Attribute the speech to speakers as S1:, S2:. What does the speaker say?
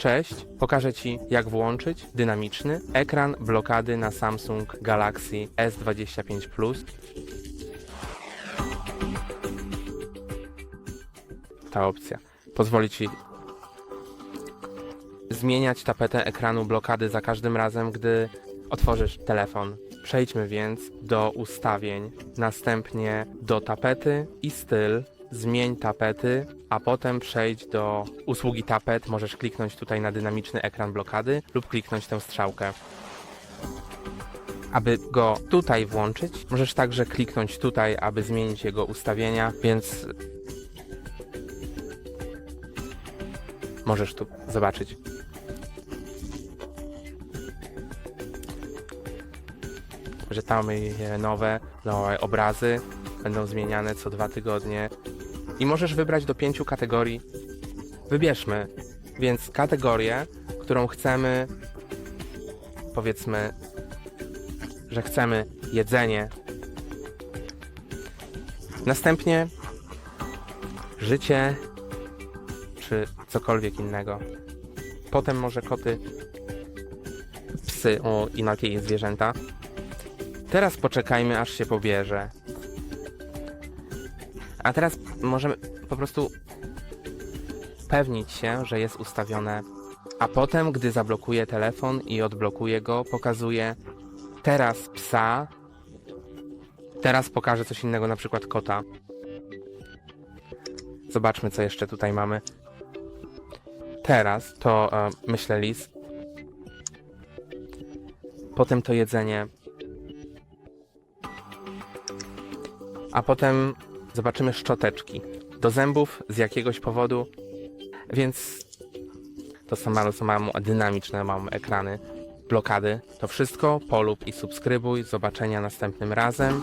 S1: Cześć, pokażę Ci jak włączyć dynamiczny ekran blokady na Samsung Galaxy S25 Plus. Ta opcja pozwoli Ci zmieniać tapetę ekranu blokady za każdym razem, gdy otworzysz telefon. Przejdźmy więc do ustawień, następnie do tapety i styl. Zmień tapety, a potem przejdź do usługi tapet. Możesz kliknąć tutaj na dynamiczny ekran blokady lub kliknąć tę strzałkę. Aby go tutaj włączyć, możesz także kliknąć tutaj, aby zmienić jego ustawienia, więc możesz tu zobaczyć. że mamy nowe, nowe obrazy, będą zmieniane co dwa tygodnie i możesz wybrać do pięciu kategorii. Wybierzmy więc kategorię, którą chcemy, powiedzmy, że chcemy jedzenie. Następnie życie czy cokolwiek innego. Potem może koty, psy o, i zwierzęta. Teraz poczekajmy, aż się pobierze. A teraz możemy po prostu pewnić się, że jest ustawione. A potem, gdy zablokuję telefon i odblokuję go, pokazuję teraz psa. Teraz pokażę coś innego, na przykład kota. Zobaczmy, co jeszcze tutaj mamy. Teraz to, e, myślę, lis. Potem to jedzenie. a potem zobaczymy szczoteczki do zębów z jakiegoś powodu, więc to są są mało dynamiczne, mamy ekrany, blokady. To wszystko, polub i subskrybuj. Zobaczenia następnym razem.